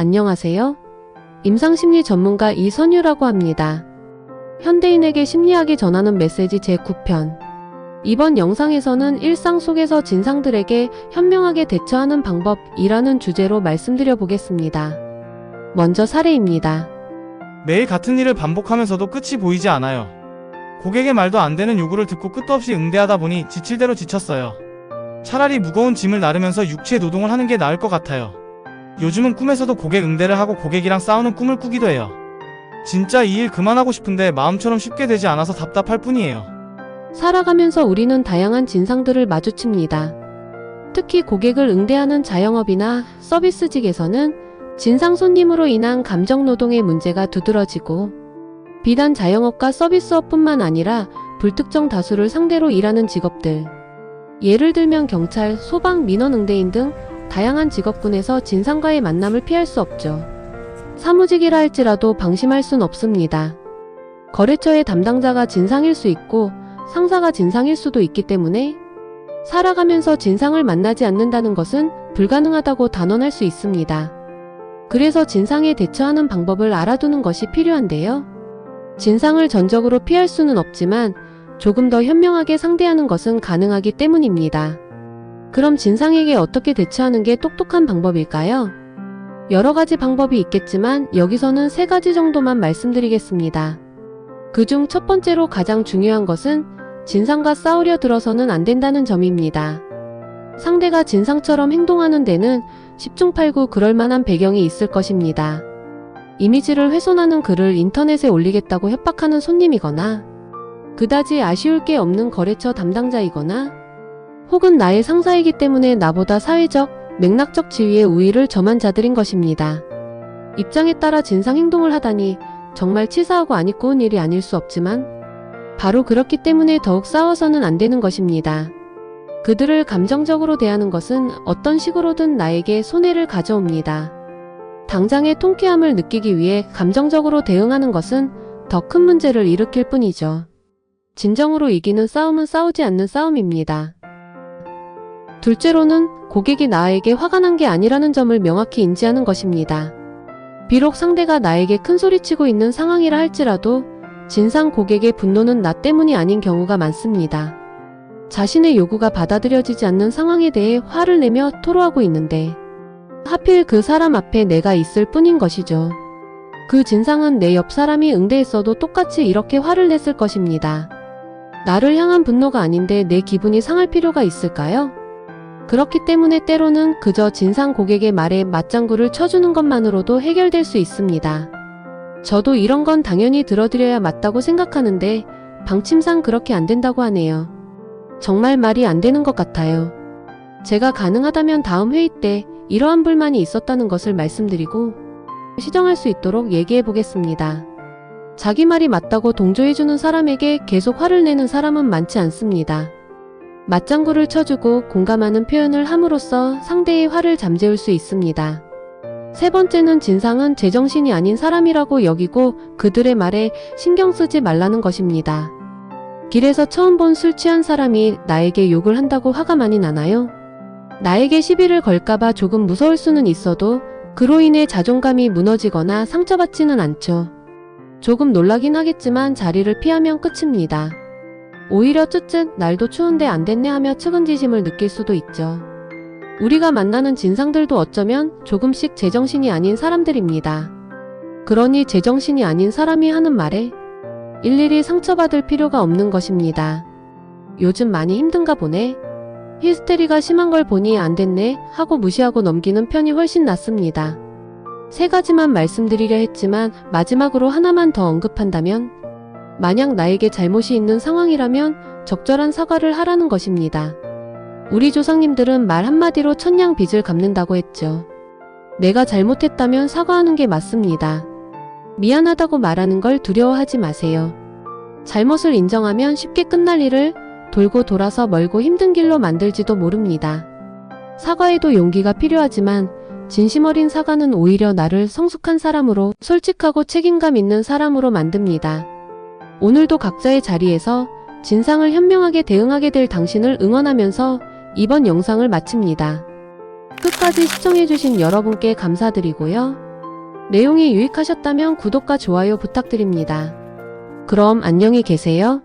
안녕하세요. 임상심리 전문가 이선유라고 합니다. 현대인에게 심리학이 전하는 메시지 제9편. 이번 영상에서는 일상 속에서 진상들에게 현명하게 대처하는 방법이라는 주제로 말씀드려 보겠습니다. 먼저 사례입니다. 매일 같은 일을 반복하면서도 끝이 보이지 않아요. 고객의 말도 안 되는 요구를 듣고 끝도 없이 응대하다 보니 지칠 대로 지쳤어요. 차라리 무거운 짐을 나르면서 육체 노동을 하는 게 나을 것 같아요. 요즘은 꿈에서도 고객 응대를 하고 고객이랑 싸우는 꿈을 꾸기도 해요. 진짜 이 일 그만하고 싶은데 마음처럼 쉽게 되지 않아서 답답할 뿐이에요. 살아가면서 우리는 다양한 진상들을 마주칩니다. 특히 고객을 응대하는 자영업이나 서비스직에서는 진상 손님으로 인한 감정 노동의 문제가 두드러지고 비단 자영업과 서비스업뿐만 아니라 불특정 다수를 상대로 일하는 직업들 예를 들면 경찰, 소방, 민원 응대인 등 다양한 직업군에서 진상과의 만남을 피할 수 없죠. 사무직이라 할지라도 방심할 순 없습니다. 거래처의 담당자가 진상일 수 있고 상사가 진상일 수도 있기 때문에 살아가면서 진상을 만나지 않는다는 것은 불가능하다고 단언할 수 있습니다. 그래서 진상에 대처하는 방법을 알아두는 것이 필요한데요. 진상을 전적으로 피할 수는 없지만 조금 더 현명하게 상대하는 것은 가능하기 때문입니다. 그럼 진상에게 어떻게 대처하는 게 똑똑한 방법일까요? 여러 가지 방법이 있겠지만 여기서는 세 가지 정도만 말씀드리겠습니다. 그중 첫 번째로 가장 중요한 것은 진상과 싸우려 들어서는 안 된다는 점입니다. 상대가 진상처럼 행동하는 데는 10중 8구 그럴 만한 배경이 있을 것입니다. 이미지를 훼손하는 글을 인터넷에 올리겠다고 협박하는 손님이거나 그다지 아쉬울 게 없는 거래처 담당자이거나 혹은 나의 상사이기 때문에 나보다 사회적, 맥락적 지위의 우위를 점한 자들인 것입니다. 입장에 따라 진상 행동을 하다니 정말 치사하고 안 입고 온 일이 아닐 수 없지만 바로 그렇기 때문에 더욱 싸워서는 안 되는 것입니다. 그들을 감정적으로 대하는 것은 어떤 식으로든 나에게 손해를 가져옵니다. 당장의 통쾌함을 느끼기 위해 감정적으로 대응하는 것은 더 큰 문제를 일으킬 뿐이죠. 진정으로 이기는 싸움은 싸우지 않는 싸움입니다. 둘째로는 고객이 나에게 화가 난 게 아니라는 점을 명확히 인지하는 것입니다. 비록 상대가 나에게 큰 소리치고 있는 상황이라 할지라도 진상 고객의 분노는 나 때문이 아닌 경우가 많습니다. 자신의 요구가 받아들여지지 않는 상황에 대해 화를 내며 토로하고 있는데 하필 그 사람 앞에 내가 있을 뿐인 것이죠. 그 진상은 내 옆 사람이 응대했어도 똑같이 이렇게 화를 냈을 것입니다. 나를 향한 분노가 아닌데 내 기분이 상할 필요가 있을까요? 그렇기 때문에 때로는 그저 진상 고객의 말에 맞장구를 쳐주는 것만으로도 해결될 수 있습니다. 저도 이런 건 당연히 들어드려야 맞다고 생각하는데 방침상 그렇게 안 된다고 하네요. 정말 말이 안 되는 것 같아요. 제가 가능하다면 다음 회의 때 이러한 불만이 있었다는 것을 말씀드리고 시정할 수 있도록 얘기해 보겠습니다. 자기 말이 맞다고 동조해주는 사람에게 계속 화를 내는 사람은 많지 않습니다. 맞장구를 쳐주고 공감하는 표현을 함으로써 상대의 화를 잠재울 수 있습니다. 세 번째는 진상은 제정신이 아닌 사람이라고 여기고 그들의 말에 신경 쓰지 말라는 것입니다. 길에서 처음 본 술 취한 사람이 나에게 욕을 한다고 화가 많이 나나요? 나에게 시비를 걸까봐 조금 무서울 수는 있어도 그로 인해 자존감이 무너지거나 상처받지는 않죠. 조금 놀라긴 하겠지만 자리를 피하면 끝입니다. 오히려 쯧쯧 날도 추운데 안 됐네 하며 측은지심을 느낄 수도 있죠. 우리가 만나는 진상들도 어쩌면 조금씩 제정신이 아닌 사람들입니다. 그러니 제정신이 아닌 사람이 하는 말에 일일이 상처받을 필요가 없는 것입니다. 요즘 많이 힘든가 보네. 히스테리가 심한 걸 보니 안 됐네 하고 무시하고 넘기는 편이 훨씬 낫습니다. 세 가지만 말씀드리려 했지만 마지막으로 하나만 더 언급한다면 만약 나에게 잘못이 있는 상황이라면 적절한 사과를 하라는 것입니다. 우리 조상님들은 말 한마디로 천냥 빚을 갚는다고 했죠. 내가 잘못했다면 사과하는 게 맞습니다. 미안하다고 말하는 걸 두려워하지 마세요. 잘못을 인정하면 쉽게 끝날 일을 돌고 돌아서 멀고 힘든 길로 만들지도 모릅니다. 사과에도 용기가 필요하지만 진심 어린 사과는 오히려 나를 성숙한 사람으로 솔직하고 책임감 있는 사람으로 만듭니다. 오늘도 각자의 자리에서 진상을 현명하게 대응하게 될 당신을 응원하면서 이번 영상을 마칩니다. 끝까지 시청해주신 여러분께 감사드리고요. 내용이 유익하셨다면 구독과 좋아요 부탁드립니다. 그럼 안녕히 계세요.